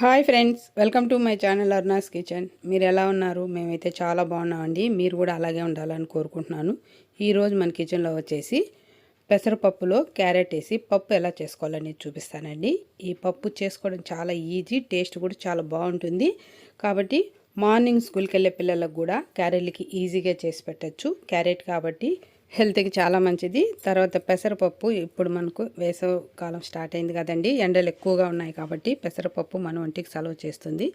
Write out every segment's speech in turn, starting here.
Hi friends welcome to my channel Arna's kitchen. మీరు ఎలా ఉన్నారు? మేమైతే చాలా బాగున్నామండి. మీరు కూడా అలాగే ఉండాలని కోరుకుంటున్నాను. ఈరోజు మన కిచెన్లో వచ్చేసి పెసరపప్పులో క్యారెట్ వేసి పప్పు ఎలా చేసుకోవాలని చూపిస్తానండి. ఈ పప్పు చేసుకోవడం చాలా ఈజీ టేస్ట్ కూడా చాలా బాగుంటుంది. కాబట్టి మార్నింగ్ స్కూల్కి వెళ్ళే పిల్లలకు కూడా క్యారెట్లకి ఈజీగా చేసి పెట్టచ్చు. క్యారెట్ కాబట్టి హెల్త్కి చాలా మంచిది. తర్వాత పెసరపప్పు ఇప్పుడు మనకు వేసవ కాలం స్టార్ట్ అయింది కదండి. ఎండలు ఎక్కువగా ఉన్నాయి కాబట్టి పెసరపప్పు మన ఒంటికి సలవ చేస్తుంది.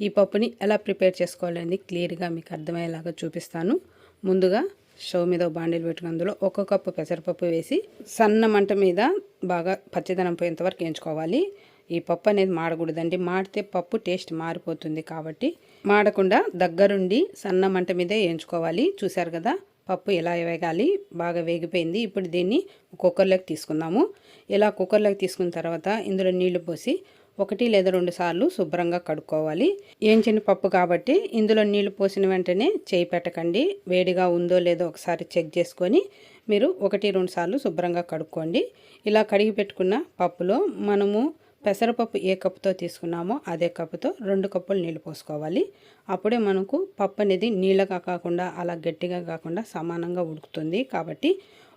ఈ పప్పుని ఎలా ప్రిపేర్ చేసుకోవాలని క్లియర్గా మీకు అర్థమయ్యేలాగా చూపిస్తాను. ముందుగా స్టవ్ మీద బాండీలు పెట్టుకుని అందులో ఒక కప్పు పెసరపప్పు వేసి సన్న మంట మీద బాగా పచ్చదనం పోయేంతవరకు ఎంచుకోవాలి వేయించుకోవాలి. ఈ పప్పు అనేది మాడకూడదండి. మాడితే పప్పు టేస్ట్ మారిపోతుంది కాబట్టి మాడకుండా దగ్గరుండి సన్న మంట మీదే వేయించుకోవాలి. చూశారు కదా? పప్పు ఎలా వేగాలి? బాగా వేగిపోయింది. ఇప్పుడు దీన్ని కుక్కర్లోకి తీసుకుందాము. ఇలా కుక్కర్లోకి తీసుకున్న తర్వాత ఇందులో నీళ్ళు పోసి ఒకటి లేదా రెండు సార్లు శుభ్రంగా కడుక్కోవాలి. ఏంచిన పప్పు కాబట్టి ఇందులో నీళ్ళు పోసిన వెంటనే చేయి పెట్టకండి. వేడిగా ఉందో లేదో ఒకసారి చెక్ చేసుకొని మీరు ఒకటి రెండు సార్లు శుభ్రంగా కడుక్కోండి. ఇలా కడిగి పెట్టుకున్న పప్పులో మనము పెసరపప్పు ఏ కప్పుతో తీసుకున్నామో అదే కప్పుతో రెండు కప్పులు నీళ్ళు పోసుకోవాలి. అప్పుడే మనకు పప్పు అనేది నీళ్ళగా కాకుండా అలా గట్టిగా కాకుండా సమానంగా ఉడుకుతుంది. కాబట్టి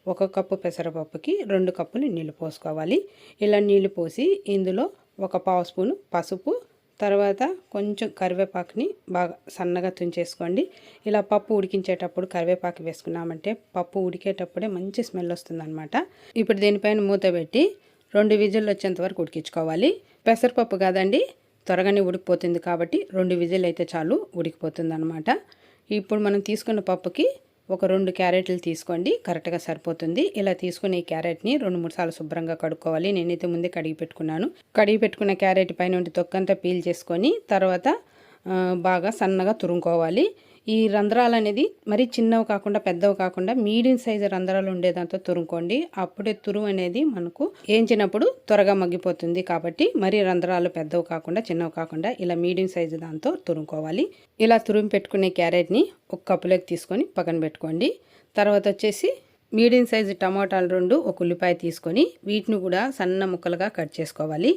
ఒక కప్పు పెసరపప్పుకి రెండు కప్పులు నీళ్ళు పోసుకోవాలి. ఇలా నీళ్ళు పోసి ఇందులో ఒక పావు స్పూను పసుపు తర్వాత కొంచెం కరివేపాకుని బాగా సన్నగా తుంచేసుకోండి. ఇలా పప్పు ఉడికించేటప్పుడు కరివేపాకు వేసుకున్నామంటే పప్పు ఉడికేటప్పుడే మంచి స్మెల్ వస్తుందన్నమాట. ఇప్పుడు దీనిపైన మూత పెట్టి రెండు విజిల్లు వచ్చేంత వరకు ఉడికించుకోవాలి. పెసరపప్పు కాదండి త్వరగానే ఉడికిపోతుంది కాబట్టి రెండు విజిల్ అయితే చాలు ఉడికిపోతుంది అనమాట ఇప్పుడు మనం తీసుకున్న పప్పుకి ఒక రెండు క్యారెట్లు తీసుకోండి కరెక్ట్గా సరిపోతుంది. ఇలా తీసుకుని ఈ క్యారెట్ని రెండు మూడు సార్లు శుభ్రంగా కడుక్కోవాలి. నేనైతే ముందే కడిగి పెట్టుకున్నాను. కడిగి పెట్టుకున్న క్యారెట్ పైన తొక్కంతా పీల్ చేసుకొని తర్వాత బాగా సన్నగా తురుముకోవాలి. ఈ రంధ్రాలు అనేది మరి చిన్నవి కాకుండా పెద్దవి కాకుండా మీడియం సైజు రంధ్రాలు ఉండేదాంతో తురుముకోండి. అప్పుడే తురుము అనేది మనకు ఏంచినప్పుడు త్వరగా మగ్గిపోతుంది కాబట్టి మరి రంధ్రాలు పెద్దవి కాకుండా చిన్నవి కాకుండా ఇలా మీడియం సైజు దాంతో తురుముకోవాలి. ఇలా తురుము పెట్టుకునే క్యారెట్ని ఒక కప్పులోకి తీసుకొని పక్కన పెట్టుకోండి. తర్వాత వచ్చేసి మీడియం సైజు టమాటాలు రెండు ఒక ఉల్లిపాయ తీసుకొని వీటిని కూడా సన్న ముక్కలుగా కట్ చేసుకోవాలి.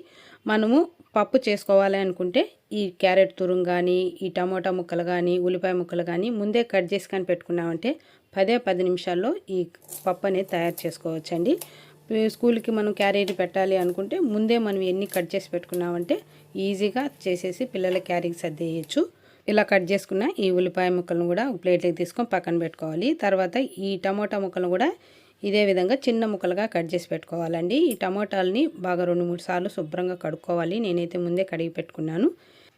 మనము పప్పు చేసుకోవాలి అనుకుంటే ఈ క్యారెట్ తురుం కానీ ఈ టమోటా ముక్కలు కానీ ఉల్లిపాయ ముక్కలు కానీ ముందే కట్ చేసి కానీ పెట్టుకున్నామంటే పదే పది నిమిషాల్లో ఈ పప్పు అనేది తయారు చేసుకోవచ్చండి. స్కూల్కి మనం క్యారెట్ పెట్టాలి అనుకుంటే ముందే మనం ఎన్ని కట్ చేసి పెట్టుకున్నామంటే ఈజీగా చేసేసి పిల్లల క్యారీకి సర్దేయచ్చు. ఇలా కట్ చేసుకున్న ఈ ఉల్లిపాయ ముక్కలను కూడా ప్లేట్లోకి తీసుకొని పక్కన పెట్టుకోవాలి. తర్వాత ఈ టమోటా ముక్కలను కూడా ఇదే విధంగా చిన్న ముక్కలుగా కట్ చేసి పెట్టుకోవాలండి. ఈ టమోటాలని బాగా రెండు మూడు సార్లు శుభ్రంగా కడుక్కోవాలి. నేనైతే ముందే కడిగి పెట్టుకున్నాను.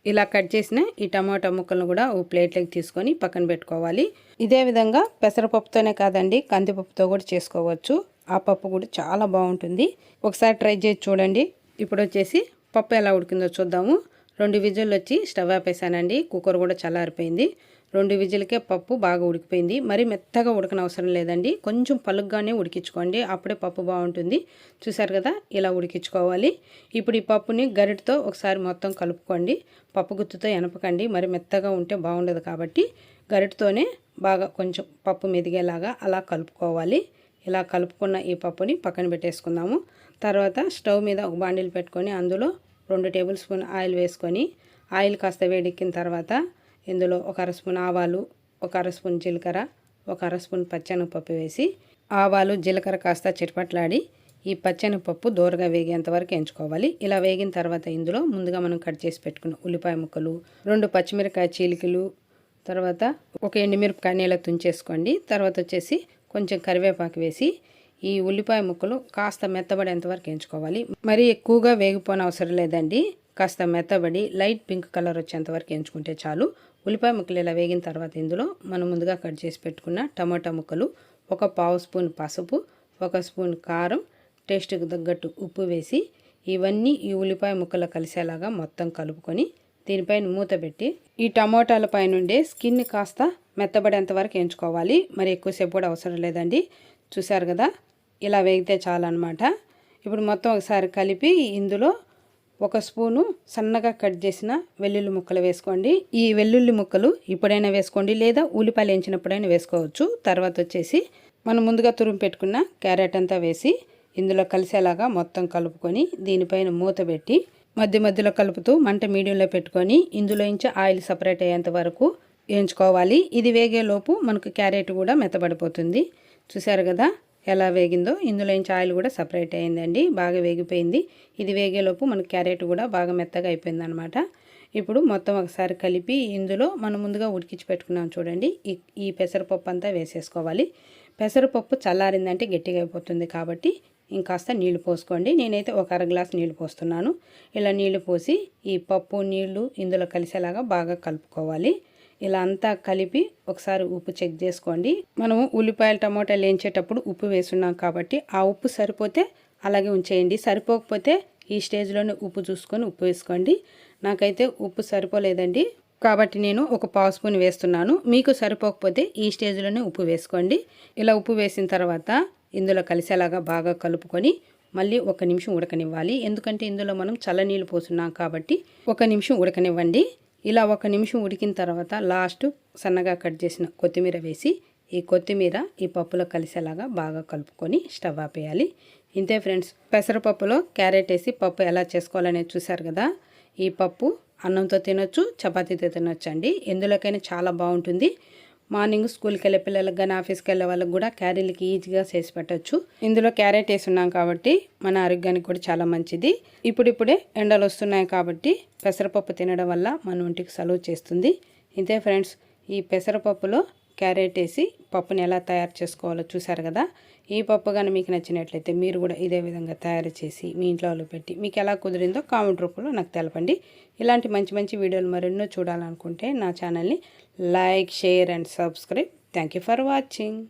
ఇలా కట్ చేసిన ఈ టమాటా ముక్కలను కూడా ఓ ప్లేట్లోకి తీసుకొని పక్కన పెట్టుకోవాలి. ఇదే విధంగా పెసరపప్పుతోనే కాదండి కందిపప్పుతో కూడా చేసుకోవచ్చు. ఆ పప్పు కూడా చాలా బాగుంటుంది. ఒకసారి ట్రై చేసి చూడండి. ఇప్పుడు వచ్చేసి పప్పు ఎలా ఉడికిందో చూద్దాము. రెండు విజులు వచ్చి స్టవ్ ఆపేసానండి. కుక్కర్ కూడా చల్లారిపోయింది. రెండు విజిల్కే పప్పు బాగా ఉడికిపోయింది. మరి మెత్తగా ఉడకనవసరం లేదండి. కొంచెం పలుగ్గానే ఉడికించుకోండి. అప్పుడే పప్పు బాగుంటుంది. చూసారు కదా ఇలా ఉడికించుకోవాలి. ఇప్పుడు ఈ పప్పుని గరిటతో ఒకసారి మొత్తం కలుపుకోండి. పప్పు గుత్తుతో ఎనపకండి. మరి మెత్తగా ఉంటే బాగుండదు కాబట్టి గరిటతోనే బాగా కొంచెం పప్పు మెదిగేలాగా అలా కలుపుకోవాలి. ఇలా కలుపుకున్న ఈ పప్పుని పక్కన పెట్టేసుకుందాము. తర్వాత స్టవ్ మీద ఒక బాండిల్ పెట్టుకొని అందులో రెండు టేబుల్ స్పూన్ ఆయిల్ వేసుకొని ఆయిల్ కాస్త వేడెక్కిన తర్వాత ఇందులో ఒక అర స్పూన్ ఆవాలు ఒక అర స్పూన్ జీలకర్ర ఒక అర స్పూన్ పచ్చెనగపప్పు వేసి ఆవాలు జీలకర్ర కాస్త చిటపట్లాడి ఈ పచ్చెనగపప్పు దోరగా వేగేంత వరకు ఎంచుకోవాలి. ఇలా వేగిన తర్వాత ఇందులో ముందుగా మనం కట్ చేసి పెట్టుకున్న ఉల్లిపాయ ముక్కలు రెండు పచ్చిమిరకాయ చీలికలు తర్వాత ఒక ఎండుమిరపకాయ నీళ్ళ తుంచేసుకోండి. తర్వాత వచ్చేసి కొంచెం కరివేపాకు వేసి ఈ ఉల్లిపాయ ముక్కలు కాస్త మెత్తబడేంత వరకు ఎంచుకోవాలి. మరీ ఎక్కువగా వేగిపోని అవసరం లేదండి. కాస్త మెత్తబడి లైట్ పింక్ కలర్ వచ్చేంత వరకు ఎంచుకుంటే చాలు. ఉల్లిపాయ ముక్కలు ఇలా వేగిన తర్వాత ఇందులో మనం ముందుగా కట్ చేసి పెట్టుకున్న టమాటా ముక్కలు ఒక పావు స్పూన్ పసుపు ఒక స్పూన్ కారం టేస్ట్కి తగ్గట్టు ఉప్పు వేసి ఇవన్నీ ఈ ఉల్లిపాయ ముక్కలు కలిసేలాగా మొత్తం కలుపుకొని దీనిపైన మూత పెట్టి ఈ టమోటాల పైనుండే స్కిన్ కాస్త మెత్తబడేంత వరకు ఎంచుకోవాలి. మరి ఎక్కువసేపు కూడా అవసరం లేదండి. చూసారు కదా? ఇలా వేగితే చాలన్నమాట. ఇప్పుడు మొత్తం ఒకసారి కలిపి ఇందులో ఒక స్పూను సన్నగా కట్ చేసిన వెల్లుల్లి ముక్కలు వేసుకోండి. ఈ వెల్లుల్లి ముక్కలు ఇప్పుడైనా వేసుకోండి లేదా ఉల్లిపాయలు వేయించినప్పుడైనా వేసుకోవచ్చు. తర్వాత వచ్చేసి మనం ముందుగా తురుము పెట్టుకున్న క్యారెట్ అంతా వేసి ఇందులో కలిసేలాగా మొత్తం కలుపుకొని దీనిపైన మూత పెట్టి మధ్య మధ్యలో కలుపుతూ మంట మీడియంలో పెట్టుకొని ఇందులో నుంచి ఆయిల్ సపరేట్ అయ్యేంత వరకు వేయించుకోవాలి. ఇది వేగేలోపు మనకు క్యారెట్ కూడా మెత్తబడిపోతుంది. చూసారు కదా? ఎలా వేగిందో ఇందులో నుంచి ఆయిల్ కూడా సపరేట్ అయిందండి బాగా వేగిపోయింది. ఇది వేగేలోపు మనకు క్యారెట్ కూడా బాగా మెత్తగా అయిపోయింది అనమాట ఇప్పుడు మొత్తం ఒకసారి కలిపి ఇందులో మనం ముందుగా ఉడికించి పెట్టుకున్నాం చూడండి. ఈ పెసరపప్పు అంతా వేసేసుకోవాలి. పెసరపప్పు చల్లారిందంటే గట్టిగా అయిపోతుంది కాబట్టి ఇంకాస్త నీళ్ళు పోసుకోండి. నేనైతే ఒక అర గ్లాస్ నీళ్ళు పోస్తున్నాను. ఇలా నీళ్ళు పోసి ఈ పప్పు నీళ్ళు ఇందులో కలిసేలాగా బాగా కలుపుకోవాలి. ఇలా అంతా కలిపి ఒకసారి ఉప్పు చెక్ చేసుకోండి. మనము ఉల్లిపాయలు టమోటాలు వేయించేటప్పుడు ఉప్పు వేసున్నాం కాబట్టి ఆ ఉప్పు సరిపోతే అలాగే ఉంచేయండి. సరిపోకపోతే ఈ స్టేజ్లోనే ఉప్పు చూసుకొని ఉప్పు వేసుకోండి. నాకైతే ఉప్పు సరిపోలేదండి. కాబట్టి నేను ఒక పావు స్పూన్ వేస్తున్నాను. మీకు సరిపోకపోతే ఈ స్టేజ్లోనే ఉప్పు వేసుకోండి. ఇలా ఉప్పు వేసిన తర్వాత ఇందులో కలిసేలాగా బాగా కలుపుకొని మళ్ళీ ఒక నిమిషం ఉడకనివ్వాలి. ఎందుకంటే ఇందులో మనం చల్లనీళ్ళు పోస్తున్నాం కాబట్టి ఒక నిమిషం ఉడకనివ్వండి. ఇలా ఒక నిమిషం ఉడికిన తర్వాత లాస్ట్ సన్నగా కట్ చేసిన కొత్తిమీర వేసి ఈ కొత్తిమీర ఈ పప్పులో కలిసేలాగా బాగా కలుపుకొని స్టవ్ ఆపేయాలి. ఇంతే ఫ్రెండ్స్ పెసరపప్పులో క్యారెట్ వేసి పప్పు ఎలా చేసుకోవాలనేది చూసారు కదా? ఈ పప్పు అన్నంతో తినొచ్చు చపాతీతో తినొచ్చు అండి ఎందులోకైనా చాలా బాగుంటుంది. మార్నింగ్ స్కూల్కి వెళ్ళే పిల్లలకు కానీ ఆఫీస్కి వెళ్ళే వాళ్ళకి కూడా క్యారీలకి ఈజీగా చేసి పెట్టచ్చు. ఇందులో క్యారెట్ వేసి ఉన్నాం కాబట్టి మన ఆరోగ్యానికి కూడా చాలా మంచిది. ఇప్పుడిప్పుడే ఎండలు వస్తున్నాయి కాబట్టి పెసరపప్పు తినడం వల్ల మన ఒంటికి సలువు చేస్తుంది. ఇంతే ఫ్రెండ్స్ ఈ పెసరపప్పులో క్యారెట్ వేసి పప్పుని ఎలా తయారు చేసుకోవాలో చూసారు కదా. ఈ పప్పు కానీ మీకు నచ్చినట్లయితే మీరు కూడా ఇదే విధంగా తయారు చేసి మీ ఇంట్లో వాళ్ళు పెట్టి మీకు ఎలా కుదిరిందో కామెంట్ రూపంలో నాకు తెలపండి. ఇలాంటి మంచి మంచి వీడియోలు మరెన్నో చూడాలనుకుంటే నా ఛానల్ని like share and subscribe. Thank for watching.